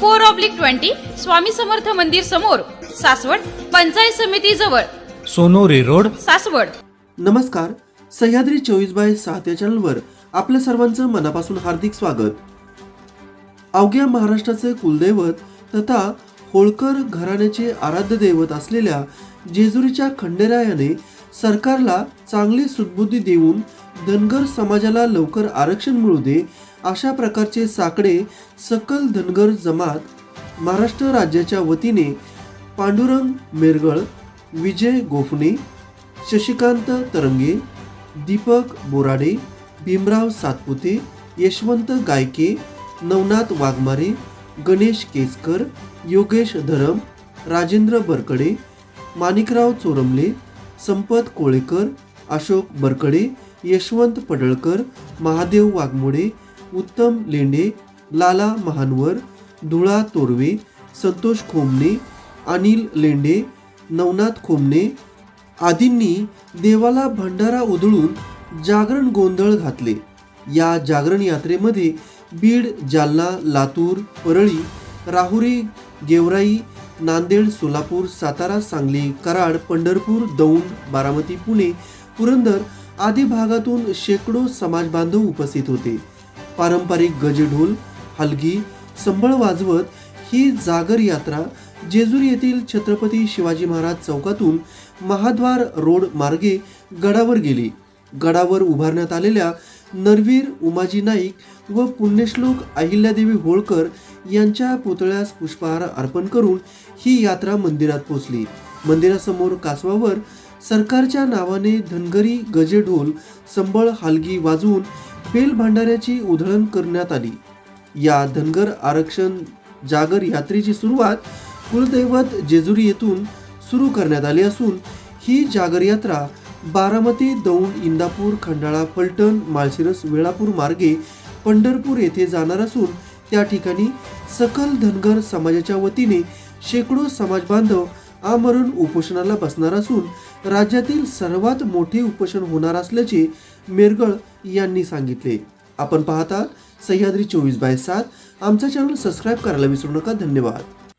four oblique twenty Swami Samarth मंदिर समोर सासवड पंचायत समिती जवळ. सोनोरी रोड. सासवड. नमस्कार सह्याद्री चोवीस बाय सात या चॅनलवर आपल्या सर्वांचं मनापासून हार्दिक स्वागत. अवघ्या महाराष्ट्राचे कुलदैवत तथा होळकर घराण्याचे आराध्य दैवत असलेल्या जेजुरीच्या खंडेरायाने सरकारला चांगली सुदबुद्धी देऊन धनगर समाजाला लवकर आरक्षण मिळू दे अशा प्रकारचे साकडे सकल धनगर जमात महाराष्ट्र राज्याच्या वतीने पांडुरंग मेरगळ विजय गोफणे शशिकांत तरंगे दीपक बोराडे भीमराव सातपुते यशवंत गायके नवनाथ वाघमारे गणेश केसकर योगेश धरम राजेंद्र बरकडे माणिकराव चोरमले संपत कोळेकर अशोक बरकडे यशवंत पडळकर महादेव वाघमोडे उत्तम लेंडे लाला महानवर धुळा तोरवे संतोष खोमणे अनिल लेंडे नवनाथ खोमणे आदींनी देवाला भंडारा उधळून जागरण गोंधळ घातले. या जागरण यात्रेमध्ये बीड जालना लातूर परळी राहुरी गेवराई नांदेड सोलापूर सातारा सांगली कराड पंढरपूर दौंड बारामती पुणे पुरंदर आदी भागातून शेकडो समाज बांधव उपस्थित होते. पारंपरिक गजेढोल हलगी संबळ वाजवत ही जागर यात्रा जेजूर येथील छत्रपती शिवाजी महाराज चौकातून महाद्वार रोड मार्गे गडावर गेली. गडावर उभारण्यात आलेल्या नरवीर उमाजी नाईक व पुण्यश्लोक अहिल्यादेवी होळकर यांच्या पुतळ्यास पुष्पहार अर्पण करून ही यात्रा मंदिरात पोहोचली मंदिरासमोर कासवावर सरकारच्या नावाने धनगरी गजेढोल संबळ हालगी वाजवून बेल भांडाऱ्याची उधळण करण्यात आली. या धनगर आरक्षण जागर यात्रेची सुरुवात कुलदैवत जेजुरी येथून सुरू करण्यात आली असून ही जागर यात्रा बारामती दौंड इंदापूर खंडाळा फलटण माळशिरस वेळापूर मार्गे पंढरपूर येथे जाणार असून त्या ठिकाणी सकल धनगर समाजाच्या वतीने शेकडो समाज बांधव आमरण उपोषणाला बसणार असून राज्यातील सर्वात मोठे उपोषण होणार असल्याचे मेरगळ यांनी सांगितले. आपण पाहता सह्याद्री चोवीस बाय सात आमचा चॅनल सबस्क्राईब करायला विसरू नका. धन्यवाद.